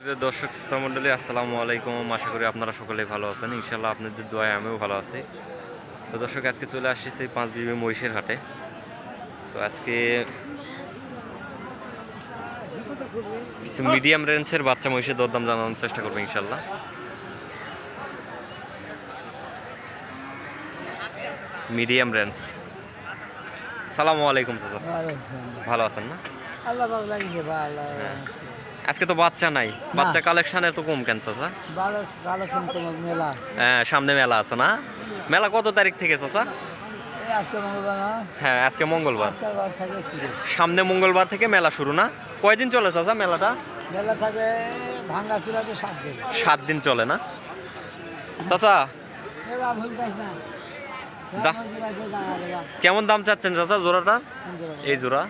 দর্শক শ্রোতা মণ্ডলী আসসালামু আলাইকুম। আশা করি আপনারা সকলেই ভালো আছেন। ইনশাল্লাহ আপনাদের দোয়ায় আমিও ভালো আছি। তো দর্শক আজকে চলে আসছি সেই পাঁচ বিবি মহিষের হাটে। তো আজকে কিছু মিডিয়াম রেঞ্জের বাচ্চা মহিষের দরদাম জানানোর চেষ্টা করব ইনশাল্লাহ মিডিয়াম রেঞ্জ। সালামু আলাইকুম চাচা। ভালো আছেন না? আল্লাহ ভালো লাগিয়েছে ভালো। আজকে তো বাচ্চা নাই। বাচ্চা কালেকশনের তো কম কেন চাচা মেলা। হ্যাঁ সামনে মেলা আছে না? মেলা কত তারিখ থেকে চাচা? হ্যাঁ আজকে মঙ্গলবার। সামনে মঙ্গলবার থেকে মেলা শুরু না? কয়দিন চলে চাচা মেলাটা? মেলা থাকে সাত দিন। চলে না? চাচা কেমন দাম চাচ্ছেন চাচা জোড়াটা? এই জোড়া?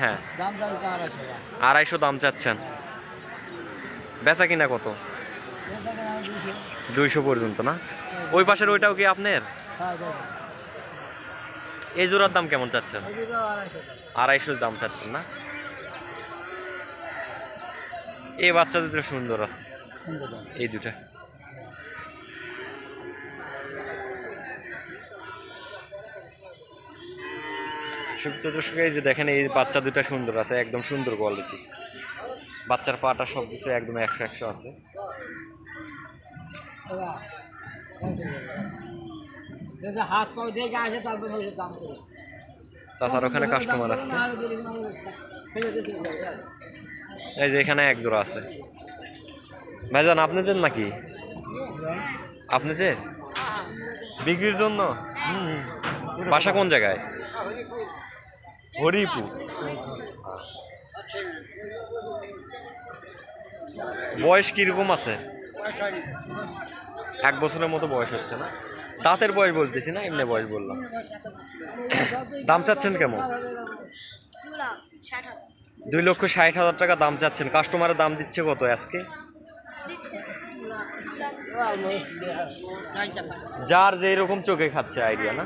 হ্যাঁ। আড়াইশো দাম চাচ্ছেন। বেচা কিনা কত? দুইশো পর্যন্ত না? ওই পাশের ওইটাও কি আপনার? এই জোড়ার দাম কেমন চাচ্ছেন? আড়াইশো দাম চাচ্ছেন না? এই বাচ্চা দুটো সুন্দর আছে। এই দুটা সুপ্রিয় দর্শক এই যে দেখেন এই বাচ্চা দুটা সুন্দর আছে একদম সুন্দর কোয়ালিটি বাচ্চার পাটা সব কিছু একদম একশো একশো আছে। চাচার ওখানে কাস্টমার যায়, এই যে এখানে এক জোড়া আছে। ভাইজান আপনাদের নাকি? আপনাদের বিক্রির জন্য? বাসা কোন জায়গায়? হরিপুর বয়স কীরকম আছে? এক বছরের মতো বয়স হচ্ছে না? দাঁতের বয়স বলতেছি না, এমনি বয়স বললাম। দাম চাচ্ছেন কেমন? দুই লক্ষ ষাট হাজার টাকা দাম চাচ্ছেন। কাস্টমারের দাম দিচ্ছে কত আজকে? যার যে রকম চোখে খাচ্ছে আইডিয়া, না?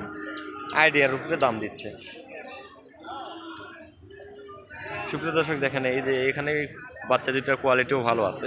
আইডিয়ার উপরে দাম দিচ্ছে। সুপ্রিয় দর্শক দেখেন এই যে এখানে বাচ্চা দুটার কোয়ালিটিও ভালো আছে।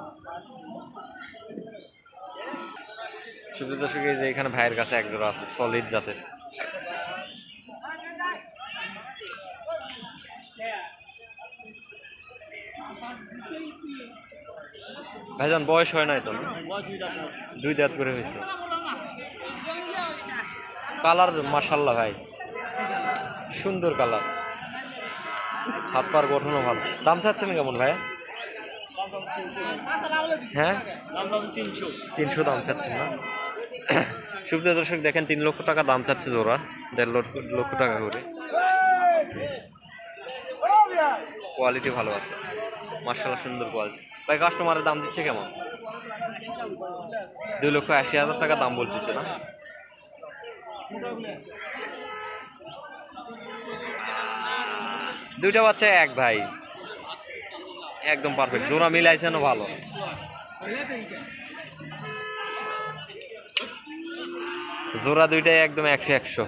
সুপ্রিয় দর্শক এই যে এখানে ভাইয়ের কাছে এক জোড়া আছে সলিড জাতের। ভাইজান বয়স হয় নাই তো দুই দাঁত করে হয়েছে। কালার মার্শাল্লাহ ভাই। সুন্দর কালার হাত পার গঠনও ভালো। দাম চাচ্ছেন কেমন ভাই হ্যাঁ? তিনশো দাম চাচ্ছেন না? সুপ্রিয় দর্শক, দেখেন তিন লক্ষ টাকা দাম চাচ্ছে জোড়া, দেড় লক্ষ টাকা করে। কোয়ালিটি ভালো আছে। মার্শাল্লাহ সুন্দর কোয়ালিটি ভাই কাস্টমারের দাম দিচ্ছে কেমন? দুই লক্ষ আশি হাজার টাকা দাম বলতেছে না? দুইটা বাচ্চা এক, ভাই। একদম পারফেক্ট জোড়া মিলাইছেনও ভালো। জোড়া দুইটাই একদম একশো একশো।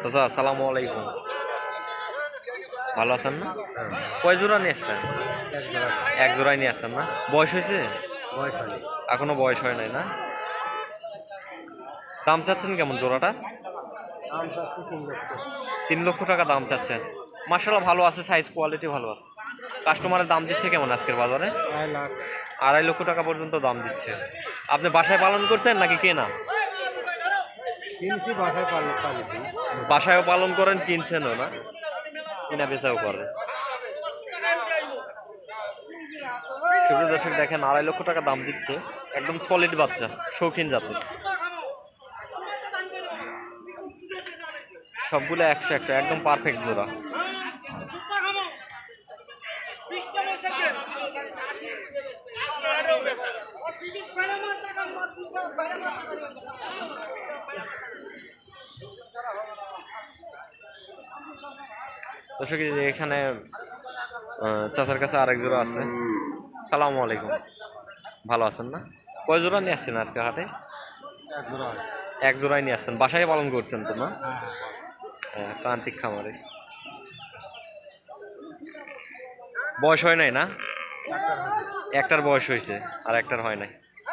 চাচা আসসালামু আলাইকুম। ভালো আছেন না? কয় জোড়া নিয়ে আসছেন? এক জোড়াই নিয়ে আসছেন না? বয়স হয়েছে? এখনও বয়স হয় নাই না? দাম চাচ্ছেন কেমন জোড়াটা? দাম চাচ্ছে তিন লক্ষ তিন লক্ষ টাকা দাম চাচ্ছেন। মার্শাল্লাহ ভালো আছে সাইজ কোয়ালিটি ভালো আছে। কাস্টমারের দাম দিচ্ছে কেমন আজকের বাজারে? আড়াই লাখ। আড়াই লক্ষ টাকা পর্যন্ত দাম দিচ্ছে। আপনি বাসায় পালন করছেন নাকি কেনা? কিনছি বাসায় পালিছি বাসায়ও পালন করেন কিনছেনও না। কিনা বেচাও করেন সুপ্রিয় দর্শক দেখেন আড়াই লক্ষ টাকা দাম দিচ্ছে। একদম সলিড বাচ্চা শৌখিন জাতের। সবগুলো একশো একটা একদম পারফেক্ট জোড়া। দর্শক এখানে চাচার কাছে আরেক জোড়া আছে। সালাম আলাইকুম। ভালো আছেন না? কয় জোড়া নিয়ে আসছেন আজকে হাটে? এক জোড়া হয়। এক জোড়াই নিয়ে আসছেন। বাসায় পালন করছেন তো না? হ্যাঁ প্রান্তিক খামারে। বয়স হয় নাই না? একটার বয়স হয়েছে, আর একটার হয় নাই।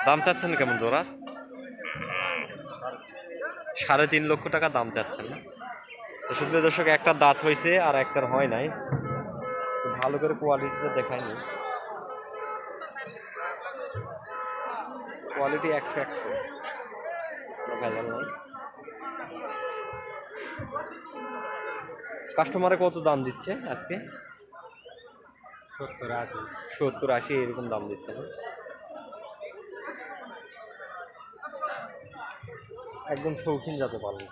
দাম চাচ্ছেন কেমন জোড়া? সাড়ে তিন লক্ষ টাকা দাম চাচ্ছেন না? তো শুধু দর্শক একটা দাঁত হয়েছে আর একটার হয় নাই। ভালো করে কোয়ালিটিটা দেখায়নি কোয়ালিটি একশো একশো। ভেজাল নাই কাস্টমারে কত দাম দিচ্ছে আজকে? সত্তর আশি। সত্তর আশি এরকম দাম দিচ্ছে না? একদম শৌখিন যাতে পারবে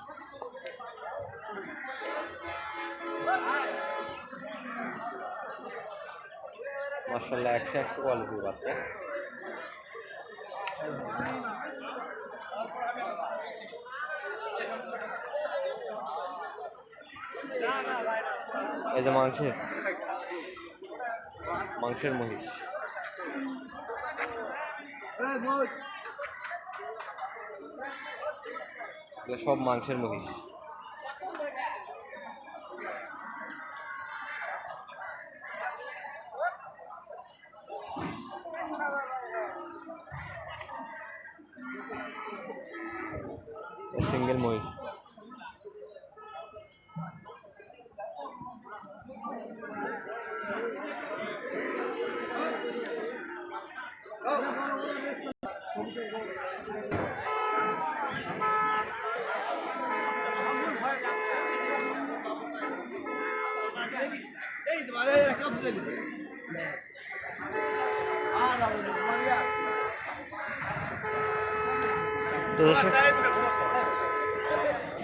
মার্শাল্লাহ একশো একশো কোয়ালিটির বাচ্চা। এই যে মাংসের মাংসের মহিষ। সব মাংসের মহিষ। সিঙ্গেল মহিষ।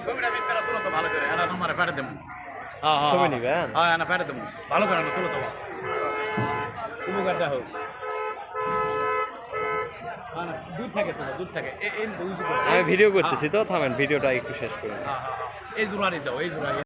ছবিটা বিচ্ছারা তুলো তো ভালো করে। এটা তোমার ফেটে দেবো। হ্যাঁ হ্যাঁ ছবি নিবেন হ্যাঁ। না ফেটে দেবো। ভালো করে তুলো তো। উপকারটা হোক। হ্যাঁ দূর থেকে দূর থেকে। আমি ভিডিও করতেছি তো থামেন ভিডিওটা একটু শেষ করে। হ্যাঁ হ্যাঁ হ্যাঁ। এই জোড়া দাও এই জোড়া